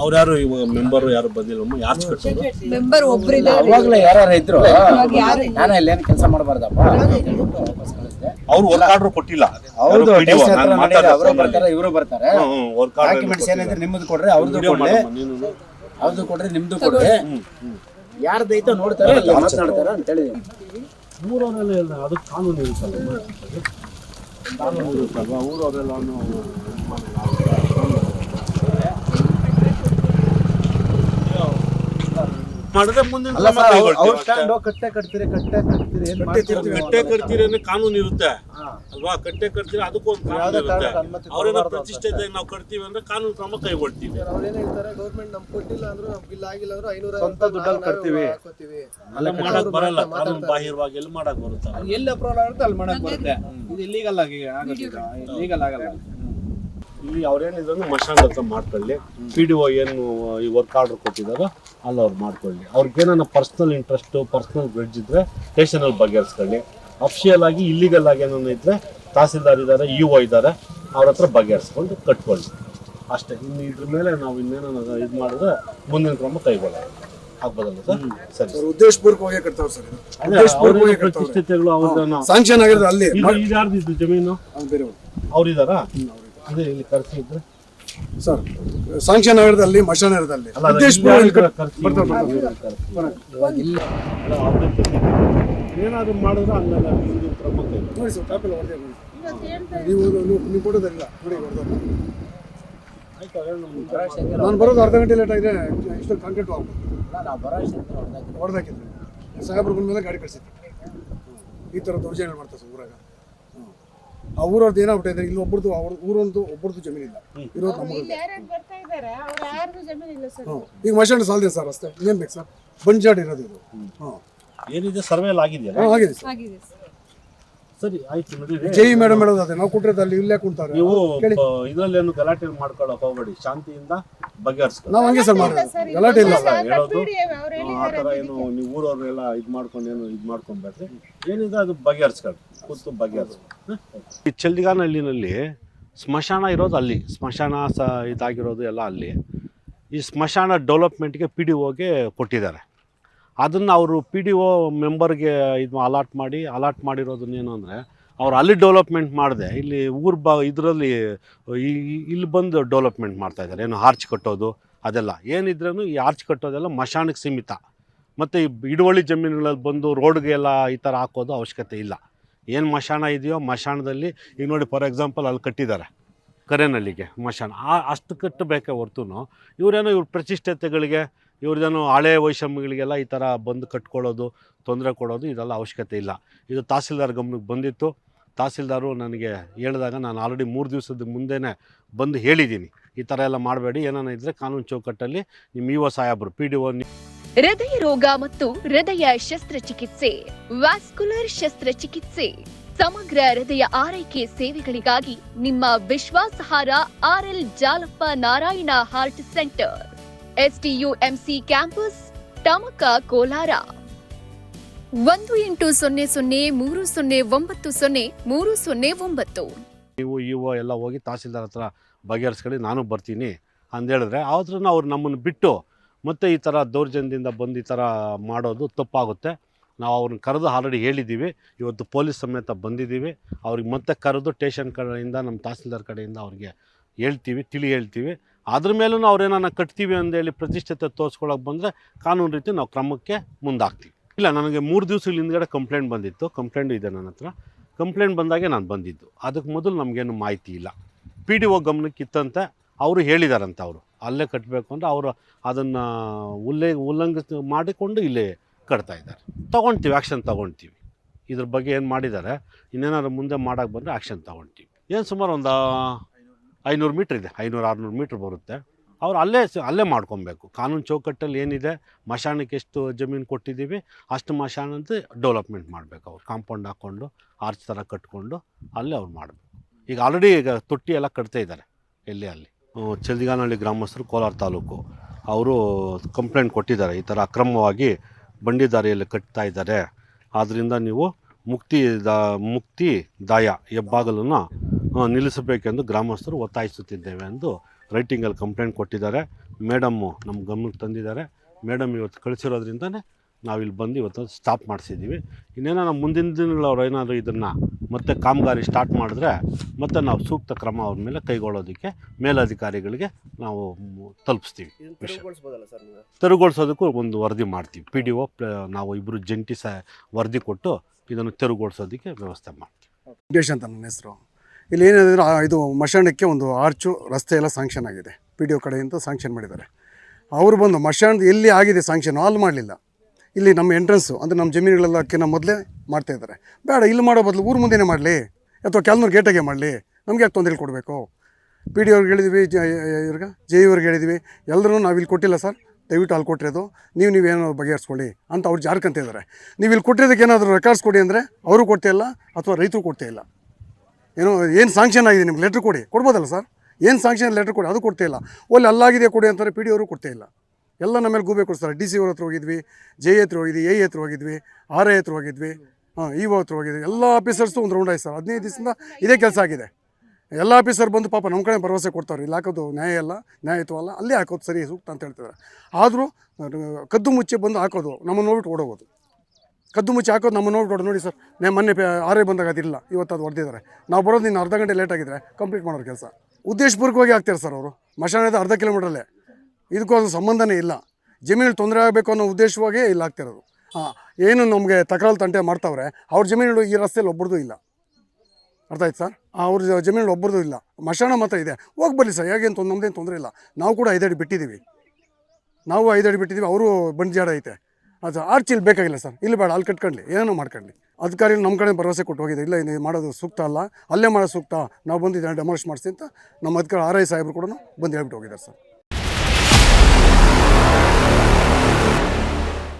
ಅವ್ರು ಯಾರು ಇವಾಗ ಮೆಂಬರ್ ಯಾರು ಬಂದಿಲ್ಲ ಯಾರು ಕಟ್ಟೋದು ಮೆಂಬರ್ ಅವಾಗಲೇ ಯಾರು ಇದ್ರು? ಇವಾಗ ಯಾರು ಇಲ್ಲ. ನಾನು ಇಲ್ಲೇನು ಕೆಲಸ ಮಾಡಬಾರ್ದಪ್ಪ? ಅವ್ರು ವರ್ಕ್ ಆರ್ಡರ್ ಕೊಟ್ಟಿಲ್ಲ. ಹೌದು ಅವರು ಬರ್ತಾರೆ ಇವರು ಬರ್ತಾರೆ. ಡಾಕ್ಯುಮೆಂಟ್ಸ್. ಏನಿದ್ರೆ ನಿಮ್ಮದು ಕೊಡ್ರಿ ಅವ್ರದ್ದು ಕೊಡ್ರೆ. ಅವ್ರದ್ದು ಕೊಡ್ರಿ ನಿಮ್ದು ಕೊಡ್ರಿ. ಯಾರ್ದೈತೋ ನೋಡ್ತಾರೆ ಮಾತನಾಡ್ತಾರೆ ಅಂತ ಹೇಳಿದೀನಿ ಊರವರೆಲ್ಲ ಇಲ್ಲ ಅದಕ್ಕೆ ಕಾನೂನು ಇರುತ್ತಲ್ಲ ಕಾನೂನು ಇರುತ್ತಲ್ವಾ? ಊರವರೆಲ್ಲ ಮಾಡಿದ್ರೆ ಮುಂದಿನ ಅಲ್ಲ ಸರ್ ಅವ್ರ. ಕಟ್ಟೆ ಕಟ್ತೀರಿ ಕಟ್ಟೆ ಕಟ್ತೀರಿ ಏನ್ ಮಾಡ್ತೀರಿ ಕಟ್ಟೆ ಕಟ್ತೀರಿ ಅನ್ನೋ ಕಾನೂನು ಇರುತ್ತೆ. ಹಾ. ಅಲ್ವಾ? ಕಟ್ಟೆ ಕಟ್ತೀರಿ ಅದಕ್ಕೊಂದು ಕಾನೂನು ಯಾವ್ದೇ ಇರುತ್ತೆ. ಕಾರಣಕ್ಕೆ ಅನುಮತಿ ಅವ್ರೇನೋ ಕೊಡ್ಬಾರ್ದು ಅಂತ ಪ್ರತಿಷ್ಠೆದಾಗ ನಾವು ಕಟ್ತೀವಿ ಅಂದ್ರೆ ಕಾನೂನು ಕ್ರಮ ಕೈಗೊಳ್ತೀವಿ. ಗೌರ್ಮೆಂಟ್ ನಮ್ಗೆ ಕೊಟ್ಟಿಲ್ಲ ಅಂದ್ರೆ ನಮ್ಗೆ ಬಿಲ್ ಆಗಿಲ್ಲ ಅಂದ್ರು ಐನೂರ ಸ್ವಂತ ದುಡ್ಡಲ್ಲಿ ಕಟ್ತೀವಿ. ಹಾಕೋತೀವಿ. ಅಲ್ಲ ಮಾಡಕ್ ಬರಲ್ಲ. ಕಾನೂನು ಬಾಹಿರವಾಗಿ ಎಲ್ಲಿ ಮಾಡಕ್ ಬರುತ್ತೆ? ಎಲ್ಲಿ ಅಪ್ರೂವಲ್ ಆಗುತ್ತೆ ಅಲ್ಲಿ ಮಾಡಕ್ ಬರುತ್ತೆ. ಇದು ಇಲ್ಲೀಗಲ್ ಆಗಿ ಆಗೋದಿಲ್ಲ ಆಗಲ್ಲ. ಇಲ್ಲಿ ಅವ್ರೇನಿದ್ರು ಮಶಾನ್ ಹತ್ರ ಮಾಡ್ಕೊಳ್ಳಿ. ಪಿ ಡಿ ಒ ಏನು ಈ ವರ್ಕ್ ಆರ್ಡರ್ ಕೊಟ್ಟಿದ್ದಾರೋ ಅಲ್ಲಿ ಅವ್ರು ಮಾಡ್ಕೊಳ್ಳಿ. ಅವ್ರಿಗೇನ ಪರ್ಸ್ನಲ್ ಇಂಟ್ರೆಸ್ಟು ಪರ್ಸ್ನಲ್ ಬ್ರಿಡ್ಜ್ ಇದ್ರೆ ಸ್ಟೇಷನಲ್ಲಿ ಬಗೆಹರಿಸ್ಕೊಳ್ಳಿ. ಅಫಿಷಿಯಲ್ ಆಗಿ ಇಲ್ಲಿಗಲ್ ಆಗಿ ಏನೋ ಇದ್ರೆ ತಹಸೀಲ್ದಾರ್ ಇದ್ದಾರೆ ಇ ಒ ಇದ್ದಾರೆ ಅವ್ರ ಹತ್ರ ಬಗೆಹರಿಸ್ಕೊಂಡು ಕಟ್ಕೊಳ್ಳಿ. ಅಷ್ಟೇ. ಇನ್ನು ಇದ್ರ ಮೇಲೆ ನಾವು ಇನ್ನೇನೋ ಇದು ಮಾಡಿದ್ರೆ ಮುಂದಿನ ಕ್ರಮ ಕೈಗೊಳ್ಳೋದು ಆಗ್ಬೋದಲ್ಲ ಸರ್? ಉದ್ದೇಶಪೂರ್ವಕವಾಗಿ ಸರ್ ಉದ್ದೇಶಪೂರ್ವಕವಾಗಿ ಪ್ರತಿಷ್ಠಿತೆಗಳು ಅವ್ರನ್ನ ಆಗಿರೋದು ಅಲ್ಲಿ. ಜಮೀನು? ಅವ್ರಿದಾರಾ? ಇಲ್ಲಿ ಕರ್ಸಿದ್ರೆ ಸರ್ ಸಾಂಕ್ಷನ್ ನಗರದಲ್ಲಿ ಅಲ್ಲಿ ಮಶಾನ್ ತಪ್ಪು. ಏನಾದ್ರು ಮಾಡಿದ್ರೆ ಹಂಗಲ್ಲ ಮುಂದಿನ ಕ್ರಮ ನೋಡಿ ಸರ್ ಕಾಪಿಲ್ಲ ಹೊಡೆದೇ ನೀವು ನೀವು ಕೊಡೋದಿಲ್ಲ. ನೋಡಿ ಹೊಡೆದ ನಾನು ಬರೋದು ಅರ್ಧ ಗಂಟೆ ಲೇಟ್ ಆಗಿದೆ. ಇಷ್ಟು ಕಾಂಕ್ರೀಟ್ ಆಗ್ಬೋದು ಹೊಡೆದಾಕಿದ್ರೆ ಸಾಹೇಬ್ರು ಬಂದ ಮೇಲೆ ಗಾಡಿ ಕಳಿಸಿದ್ರು. ಈ ಥರ ದೌರ್ಜನ್ಯ ಮಾಡ್ತಾರೆ ಸರ್ ಊರಾಗ. ಆ ಊರವ್ರದ್ದು ಏನಾಗ್ಬಿಟ್ಟಿದೆ ಇಲ್ಲಿ ಒಬ್ಬರದು ಅವ್ರ ಊರೊಂದು ಒಬ್ಬರದು ಜಮೀನಿಲ್ಲ ಇರೋದು ನಮ್ಮದು ಇಲ್ಲಿ ಯಾರ್ಯಾರು ಬರ್ತಾ ಇದ್ದಾರೆ? ಅವ್ರ ಯಾರ್ದು ಜಮೀನ್ ಇಲ್ಲ ಸರ್? ಹ್ಞೂ ಈಗ ಮಷಿನ್ ಸಾಲದೆ ಸರ್ ಅಷ್ಟೇ. ಇನ್ನೇನು ಬೇಕು ಸರ್? ಬಂಜಾಡ್ ಇರೋದು ಇದು. ಹಾಂ ಏನಿದೆ? ಸರ್ವೆ ಎಲ್ಲ ಆಗಿದೆಯಲ್ಲ? ಹಾಂ ಆಗಿದೆ ಸರ್. ಆಗಿದೆ ಸರ್. ಸರಿ ಆಯ್ತು ನಡೀರಿ ಜೈ ಮೇಡಮ್ ಹೇಳೋದು ಅದೇ ನಾವು ಕೊಟ್ಟಿರೋದು ಅಲ್ಲಿ ಇಲ್ಲೇ ಕುಂತಾರೆ. ನೀವು ಕೇಳಿ. ಇದ್ರಲ್ಲೇನು ಗಲಾಟೆ ಮಾಡ್ಕೊಳ್ಳೋಕೆ ಹೋಗ್ಬೇಡಿ ಶಾಂತಿಯಿಂದ ಬಗೆಹರಿಸ್ಕೊಳ್ಳಿ. ನಾವು ಹಂಗೆ ಸರ್ ಮಾಡೋದು. ಗಲಾಟೆ ಇಲ್ಲ. ಅಲ್ಲ, ಹೇಳೋದು ಆ ಥರ ಏನು ನೀವು ಊರವ್ರೆಲ್ಲ ಇದು ಮಾಡ್ಕೊಂಡು ಏನು ಇದು ಮಾಡ್ಕೊಂಬೇಡ್ರಿ. ಏನಿದೆ ಅದು ಬಗೆಹರಿಸ್ಕೊಳ್ಳಿ ಕೂತು ಬಗೆಹರಿಸ್ಕೊಳ್ಳಿ. ಈ ಚಲ್ದಿಗಾನಹಳ್ಳಿನಲ್ಲಿ ಸ್ಮಶಾನ ಇರೋದು ಅಲ್ಲಿ ಸ್ಮಶಾನ ಸ ಇದಾಗಿರೋದು ಎಲ್ಲ ಅಲ್ಲಿ. ಈ ಸ್ಮಶಾನ ಡೆವಲಪ್ಮೆಂಟ್ಗೆ ಪಿ ಡಿ ಒಗೆ ಕೊಟ್ಟಿದ್ದಾರೆ. ಅದನ್ನು ಅವರು ಪಿ ಡಿ ಒ ಮೆಂಬರ್ಗೆ ಇದು ಅಲಾಟ್ ಮಾಡಿ ಅಲಾಟ್ ಮಾಡಿರೋದನ್ನೇನು ಅಂದರೆ, ಅವ್ರು ಅಲ್ಲಿ ಡೆವಲಪ್ಮೆಂಟ್ ಮಾಡಿದೆ. ಇಲ್ಲಿ ಊರು ಬ, ಇದರಲ್ಲಿ ಇಲ್ಲಿ ಬಂದು ಡೆವಲಪ್ಮೆಂಟ್ ಮಾಡ್ತಾ ಇದ್ದಾರೆ. ಏನು ಆರ್ಚ್ ಕಟ್ಟೋದು, ಅದೆಲ್ಲ. ಏನಿದ್ರೂ ಈ ಆರ್ಚ್ ಕಟ್ಟೋದೆಲ್ಲ ಮಶಾನಕ್ಕೆ ಸೀಮಿತ. ಮತ್ತು ಈ ಹಿಡುವಳಿ ಜಮೀನುಗಳಲ್ಲಿ ಬಂದು ರೋಡ್ಗೆ ಎಲ್ಲ ಈ ಥರ ಹಾಕೋದು ಅವಶ್ಯಕತೆ ಇಲ್ಲ. ಏನು ಮಶಾನ ಇದೆಯೋ ಮಶಾನದಲ್ಲಿ ಈಗ ನೋಡಿ ಫಾರ್ ಎಕ್ಸಾಂಪಲ್ ಅಲ್ಲಿ ಕಟ್ಟಿದ್ದಾರೆ ಕರೆನಲ್ಲಿಗೆ ಮಶಾನ ಆ, ಅಷ್ಟು ಕಟ್ಟಬೇಕೇ ಹೊರ್ತು ಇವರೇನೋ ಇವ್ರ ಪ್ರತಿಷ್ಠತೆಗಳಿಗೆ ಇವ್ರದ್ದೇನೋ ಹಳೆ ವೈಷಮ್ಯಗಳಿಗೆಲ್ಲ ಈ ಥರ ಬಂದು ಕಟ್ಕೊಳ್ಳೋದು, ತೊಂದರೆ ಕೊಡೋದು ಇದೆಲ್ಲ ಅವಶ್ಯಕತೆ ಇಲ್ಲ. ಇದು ತಹಸೀಲ್ದಾರ್ ಗಮನಕ್ಕೆ ಬಂದಿತ್ತು. ತಹಸೀಲ್ದಾರು ನನಗೆ ಹೇಳಿದಾಗ ನಾನು ಆಲ್ರೆಡಿ ಮೂರು ದಿವಸದ ಮುಂದೆನೇ ಬಂದು ಹೇಳಿದ್ದೀನಿ. ಈ ಥರ ಎಲ್ಲ ಮಾಡಬೇಡಿ. ಏನಾನ ಇದ್ರೆ ಕಾನೂನು ಚೌಕಟ್ಟಲ್ಲಿ ನಿಮ್ಮ ಒ ಸಾಹೇಬರು, ಪಿ ಡಿ ಒ ಹೃದಯ ರೋಗ ಮತ್ತು ಹೃದಯ ಶಸ್ತ್ರಚಿಕಿತ್ಸೆ, ವ್ಯಾಸ್ಕುಲರ್ ಶಸ್ತ್ರಚಿಕಿತ್ಸೆ, ಸಮಗ್ರ ಹೃದಯ ಆರೈಕೆ ಸೇವೆಗಳಿಗಾಗಿ ನಿಮ್ಮ ವಿಶ್ವಾಸಾರ್ಹ RL Jalappa Narayana heart centre. STUMC campus Tamaka Kolar. ಒಂದು ಎಂಟು ಸೊನ್ನೆ ಸೊನ್ನೆ ಮೂರು ಸೊನ್ನೆ ಒಂಬತ್ತು ಸೊನ್ನೆ ಮೂರು ಸೊನ್ನೆ ಒಂಬತ್ತು. ನೀವು, ಇವು ಎಲ್ಲ ಹೋಗಿ ತಹಸೀಲ್ದಾರ್ ಹತ್ರ ಬಗೆಹರಿಸ್ಕೊಳ್ಳಿ, ನಾನು ಬರ್ತೀನಿ ಅಂದೇಳಿದ್ರೆ ಆದ್ರೂ ಅವ್ರು ನಮ್ಮನ್ನು ಬಿಟ್ಟು ಮತ್ತೆ ಈ ಥರ ದೌರ್ಜನ್ಯದಿಂದ ಬಂದು ಈ ಥರ ಮಾಡೋದು ತಪ್ಪಾಗುತ್ತೆ. ನಾವು ಅವ್ರನ್ನ ಕರೆದು ಆಲ್ರೆಡಿ ಹೇಳಿದ್ದೀವಿ. ಇವತ್ತು ಪೊಲೀಸ್ ಸಮೇತ ಬಂದಿದ್ದೀವಿ. ಅವ್ರಿಗೆ ಮತ್ತೆ ಕರೆದು ಟೇಷನ್ ಕಡೆಯಿಂದ, ನಮ್ಮ ತಹಸೀಲ್ದಾರ್ ಕಡೆಯಿಂದ ಅವ್ರಿಗೆ ಹೇಳ್ತೀವಿ, ತಿಳಿ ಹೇಳ್ತೀವಿ. ಅದ್ರ ಮೇಲೂ ಅವ್ರೇನ ಕಟ್ತೀವಿ ಅಂದೇಳಿ ಪ್ರತಿಷ್ಠತೆ ತೋರಿಸ್ಕೊಳಕ್ಕೆ ಬಂದರೆ ಕಾನೂನು ರೀತಿ ನಾವು ಕ್ರಮಕ್ಕೆ ಮುಂದಾಗ್ತೀವಿ. ಇಲ್ಲ, ನನಗೆ ಮೂರು ದಿವಸಗಳ ಹಿಂದ್ಗಡೆ ಕಂಪ್ಲೇಂಟ್ ಬಂದಿತ್ತು. ಕಂಪ್ಲೇಂಟ್ ಇದೆ ನನ್ನ ಹತ್ರ. ಕಂಪ್ಲೇಂಟ್ ಬಂದಾಗೆ ನಾನು ಬಂದಿದ್ದು. ಅದಕ್ಕೆ ಮೊದಲು ನಮಗೇನು ಮಾಹಿತಿ ಇಲ್ಲ. ಪಿ ಡಿ ಒ ಗಮನಕ್ಕೆ ಇತ್ತಂತೆ ಅವರು ಹೇಳಿದಾರಂತ ಅವರು. ಅಲ್ಲೇ ಕಟ್ಟಬೇಕು ಅಂದರೆ ಅವರು ಅದನ್ನು ಉಲ್ಲೇ, ಉಲ್ಲಂಘಿಸ ಮಾಡಿಕೊಂಡು ಇಲ್ಲೇ ಕಟ್ತಾ ಇದ್ದಾರೆ. ತೊಗೊಳ್ತೀವಿ ಆ್ಯಕ್ಷನ್ ತೊಗೊಳ್ತೀವಿ ಇದ್ರ ಬಗ್ಗೆ ಏನು ಮಾಡಿದ್ದಾರೆ, ಇನ್ನೇನಾದ್ರು ಮುಂದೆ ಮಾಡೋಕ್ಕೆ ಬಂದರೆ ಆ್ಯಕ್ಷನ್ ತೊಗೊಳ್ತೀವಿ ಏನು ಸುಮಾರು ಒಂದು ಐನೂರು ಮೀಟ್ರ್ ಇದೆ, ಐನೂರು ಆರುನೂರು ಮೀಟ್ರ್ ಬರುತ್ತೆ. ಅವ್ರು ಅಲ್ಲೇ ಅಲ್ಲೇ ಮಾಡ್ಕೊಬೇಕು. ಕಾನೂನು ಚೌಕಟ್ಟಲ್ಲಿ ಏನಿದೆ, ಮಶಾನಕ್ಕೆ ಎಷ್ಟು ಜಮೀನು ಕೊಟ್ಟಿದ್ದೀವಿ, ಅಷ್ಟು ಮಶಾನ ಅಂತ ಡೆವಲಪ್ಮೆಂಟ್ ಮಾಡಬೇಕು ಅವ್ರು. ಕಾಂಪೌಂಡ್ ಹಾಕ್ಕೊಂಡು, ಆರ್ಚ್ ಥರ ಕಟ್ಕೊಂಡು ಅಲ್ಲೇ ಅವ್ರು ಮಾಡಬೇಕು. ಈಗ ಆಲ್ರೆಡಿ ಈಗ ತೊಟ್ಟಿ ಎಲ್ಲ ಕಟ್ತಾ ಇದ್ದಾರೆ, ಎಲ್ಲಿ ಅಲ್ಲಿ. ಚಲ್ದಿಗಾನಹಳ್ಳಿ ಗ್ರಾಮಸ್ಥರು ಕೋಲಾರ ತಾಲೂಕು. ಅವರು ಕಂಪ್ಲೇಂಟ್ ಕೊಟ್ಟಿದ್ದಾರೆ, ಈ ಥರ ಅಕ್ರಮವಾಗಿ ಬಂಡಿ ದಾರಿಯಲ್ಲಿ ಕಟ್ತಾ ಇದ್ದಾರೆ. ಆದ್ದರಿಂದ ನೀವು ಮುಕ್ತಿ ದ, ಮುಕ್ತಿ ದಾಯ, ಹೆಬ್ಬಾಗಲನ್ನು ನಿಲ್ಲಿಸಬೇಕೆಂದು ಗ್ರಾಮಸ್ಥರು ಒತ್ತಾಯಿಸುತ್ತಿದ್ದೇವೆ ಎಂದು ರೈಟಿಂಗಲ್ಲಿ ಕಂಪ್ಲೇಂಟ್ ಕೊಟ್ಟಿದ್ದಾರೆ. ಮೇಡಮ್ಮು ನಮ್ಮ ಗಮನಕ್ಕೆ ತಂದಿದ್ದಾರೆ. ಮೇಡಮ್ ಇವತ್ತು ಕಳಿಸಿರೋದ್ರಿಂದನೇ ನಾವಿಲ್ಲಿ ಬಂದು ಇವತ್ತು ಸ್ಟಾಪ್ ಮಾಡಿಸಿದ್ದೀವಿ ಇನ್ನೇನೋ ನಮ್ಮ ಮುಂದಿನ ದಿನಗಳು ಅವ್ರು ಏನಾದರೂ ಇದನ್ನು ಮತ್ತೆ ಕಾಮಗಾರಿ ಸ್ಟಾರ್ಟ್ ಮಾಡಿದ್ರೆ ಮತ್ತೆ ನಾವು ಸೂಕ್ತ ಕ್ರಮ ಅವ್ರ ಮೇಲೆ ಕೈಗೊಳ್ಳೋದಕ್ಕೆ ಮೇಲಧಿಕಾರಿಗಳಿಗೆ ನಾವು ತಲುಪಿಸ್ತೀವಿ. ತೆರವುಗೊಳಿಸೋದಕ್ಕೂ ಒಂದು ವರದಿ ಮಾಡ್ತೀವಿ. ಪಿ ಡಿ ಒ ನಾವು ಇಬ್ಬರು ಜಂಟಿ ಸ ವರದಿ ಕೊಟ್ಟು ಇದನ್ನು ತೆರವುಗೊಳಿಸೋದಕ್ಕೆ ವ್ಯವಸ್ಥೆ ಮಾಡ್ತೀವಿ. ಅಂತ ನನ್ನ ಹೆಸರು. ಇಲ್ಲಿ ಏನಂದರೆ ಇದು ಮಶಾಣಕ್ಕೆ ಒಂದು ಆರ್ಚು ರಸ್ತೆ ಎಲ್ಲ ಸ್ಯಾಂಕ್ಷನ್ ಆಗಿದೆ. ಪಿ ಡಿ ಒ ಕಡೆಯಿಂದ ಸ್ಯಾಂಕ್ಷನ್ ಮಾಡಿದ್ದಾರೆ. ಅವರು ಬಂದು ಮಶಾಣದ ಎಲ್ಲಿ ಆಗಿದೆ ಸ್ಯಾಂಕ್ಷನ್ ಆಲ್ ಮಾಡಲಿಲ್ಲ. ಇಲ್ಲಿ ನಮ್ಮ ಎಂಟ್ರೆನ್ಸು ಅಂದರೆ ನಮ್ಮ ಜಮೀನುಗಳೆಲ್ಲಕ್ಕಿಂತ ಮೊದಲೇ ಮಾಡ್ತಾ ಇದ್ದಾರೆ. ಬೇಡ, ಇಲ್ಲಿ ಮಾಡೋ ಬದಲು ಊರು ಮುಂದೆನೇ ಮಾಡಲಿ, ಅಥವಾ ಕೆಲನೂರು ಗೇಟಾಗೆ ಮಾಡಲಿ. ನಮಗೆ ಯಾಕೆ ತೊಂದರೆ ಕೊಡಬೇಕು? ಪಿ ಡಿ ಅವ್ರಿಗೆ ಹೇಳಿದ್ವಿ, ಜ ಇವ್ರಿಗೆ ಜೆ ಇವ್ರಿಗೆ ಹೇಳಿದ್ವಿ, ಎಲ್ಲರೂ ನಾವು ಇಲ್ಲಿ ಕೊಟ್ಟಿಲ್ಲ ಸರ್. ದಯವಿಟ್ಟು ಅಲ್ಲಿ ಕೊಟ್ಟಿರೋದು ನೀವು ನೀವೇನೋ ಬಗೆಹರಿಸ್ಕೊಳ್ಳಿ ಅಂತ ಅವ್ರು ಜಾರ್ಕಂತ ಇದ್ದಾರೆ. ನೀವು ಇಲ್ಲಿ ಕೊಟ್ಟಿರೋದಕ್ಕೆ ಏನಾದರೂ ರೆಕಾರ್ಡ್ಸ್ ಕೊಡಿ ಅಂದರೆ ಅವರು ಕೊಡ್ತಾ ಇಲ್ಲ, ಅಥವಾ ರೈತರು ಕೊಡ್ತಾ ಇಲ್ಲ. ಏನೋ, ಏನು ಸ್ಯಾಂಕ್ಷನ್ ಆಗಿದೆ ನಿಮ್ಗೆ? ಲೆಟ್ರ್ ಕೊಡಿ. ಕೊಡ್ಬೋದಲ್ಲ ಸರ್ ಏನು ಸ್ಯಾಂಕ್ಷನ್ ಲೆಟ್ರ್ ಕೊಡಿ. ಅದು ಕೊಡ್ತಾ ಇಲ್ಲ. ಒಲ್ಲಿ ಅಲ್ಲಾಗಿದೆ ಕೊಡಿ ಅಂತಾರೆ ಪಿ ಡಿ ಅವರು ಕೊಡ್ತಾ ಇಲ್ಲ. ಎಲ್ಲ ನಮ್ಮ ಮೇಲೆ ಗೂಬೆ ಕೊಡ್ತಾರೆ. ಡಿ ಸಿ ಅವ್ರ ಹತ್ರ ಹೋಗಿದ್ವಿ ಜೆ ಹತ್ರ ಹೋಗಿದ್ವಿ ಎ ಹತ್ರ ಹೋಗಿದ್ವಿ ಆರ್ ಎ ಹತ್ರ ಹೋಗಿದ್ವಿ, ಹಾಂ ಇ ಒ ಹತ್ರ ಹೋಗಿದ್ವಿ. ಎಲ್ಲ ಆಫೀಸರ್ಸು ಒಂದು ರೌಂಡ್ ಆಯ್ತು ಸರ್ ಹದಿನೈದು ದಿವಸದಿಂದ ಇದೇ ಕೆಲಸ ಆಗಿದೆ. ಎಲ್ಲ ಆಫೀಸರ್ ಬಂದು ಪಾಪ ನಮ್ಮ ಕಡೆ ಭರವಸೆ ಕೊಡ್ತಾರೆ ಇಲ್ಲಿ ಹಾಕೋದು ನ್ಯಾಯ ಅಲ್ಲ ನ್ಯಾಯತ್ವ ಅಲ್ಲ, ಅಲ್ಲೇ ಹಾಕೋದು ಸರಿ, ಸೂಕ್ತ ಅಂತ ಹೇಳ್ತಿದ್ದಾರೆ ಆದರೂ, ಕದ್ದು ಮುಚ್ಚಿ ಬಂದು ಹಾಕೋದು. ನಮ್ಮನ್ನು ನೋಡ್ಬಿಟ್ಟು ಓಡೋಗೋದು. ಕದ್ದು ಮುಚ್ಚಿ ಹಾಕೋದು ನಮ್ಮ ನೋಡಿ ನೋಡಿ ಸರ್. ನೇ ಮೊನ್ನೆ ಆರೇ ಬಂದಾಗ ಅದಿಲ್ಲ ಇವತ್ತು ಅದು ಹೊಡೆದಿದ್ದಾರೆ ನಾವು ಬರೋದು ನೀನು ಅರ್ಧ ಗಂಟೆ ಲೇಟ್ ಆಗಿದ್ರೆ ಕಂಪ್ಲೀಟ್ ಮಾಡೋರು ಕೆಲಸ. ಉದ್ದೇಶಪೂರ್ವಕವಾಗಿ ಆಗ್ತಾರೆ ಸರ್ ಅವರು. ಮಶಾನದ ಅರ್ಧ ಕಿಲೋಮೀಟ್ರಲ್ಲೇ. ಇದಕ್ಕೂ ಅದು ಸಂಬಂಧನೇ ಇಲ್ಲ. ಜಮೀನು ತೊಂದರೆ ಆಗಬೇಕು ಅನ್ನೋ ಉದ್ದೇಶವಾಗೇ ಇಲ್ಲಿ ಆಗ್ತಿರೋದು ಹಾಂ, ಏನು ನಮಗೆ ತಕರಾಲು ತಂಟೆ ಮಾಡ್ತಾವ್ರೆ, ಅವ್ರ ಜಮೀನುಗಳು ಈ ರಸ್ತೆಯಲ್ಲಿ ಒಬ್ಬರದು ಇಲ್ಲ. ಅರ್ಥ ಆಯ್ತು ಸರ್? ಅವ್ರ ಜಮೀನು ಒಬ್ಬರದು ಇಲ್ಲ. ಮಶಾನ ಮಾತ್ರ ಇದೆ. ಹೋಗಿ ಬರಲಿ ಸರ್ ಹೇಗೇನು ತೊಂದ್ರೆ ನಮ್ದೇನು ತೊಂದರೆ ಇಲ್ಲ. ನಾವು ಕೂಡ ಐದಡಿ ಬಿಟ್ಟಿದ್ದೀವಿ. ನಾವು ಐದಡಿ ಬಿಟ್ಟಿದ್ದೀವಿ, ಅವರು ಬಂಡಿ ಜಾಡ ಐತೆ. ಅದು ಆರ್ಚಿಲ್ ಬೇಕಾಗಿಲ್ಲ ಸರ್. ಇಲ್ಲಿ ಬೇಡ, ಅಲ್ಲಿ ಕಟ್ಕೊಳ್ಳಿ ಏನೋ ಮಾಡ್ಕೊಳ್ಳಿ ಅಧಿಕಾರಿ ನಮ್ಮ ಕಡೆ ಭರವಸೆ ಕೊಟ್ಟು ಹೋಗಿದೆ. ಇಲ್ಲ ಇದು ಮಾಡೋದು ಸೂಕ್ತ ಅಲ್ಲ. ಅಲ್ಲೇ ಮಾಡೋದು ಸೂಕ್ತ. ನಾವು ಬಂದು ಇದನ್ನು ಡೆಮಾಲಿಷ್ ಮಾಡಿಸಿ ಅಂತ ನಮ್ಮ ಅಧಿಕಾರಿ ಆರ್ ಐ ಸಾಹೇಬರು ಕೂಡ ಬಂದು ಹೇಳ್ಬಿಟ್ಟು ಹೋಗಿದ್ದಾರೆ ಸರ್.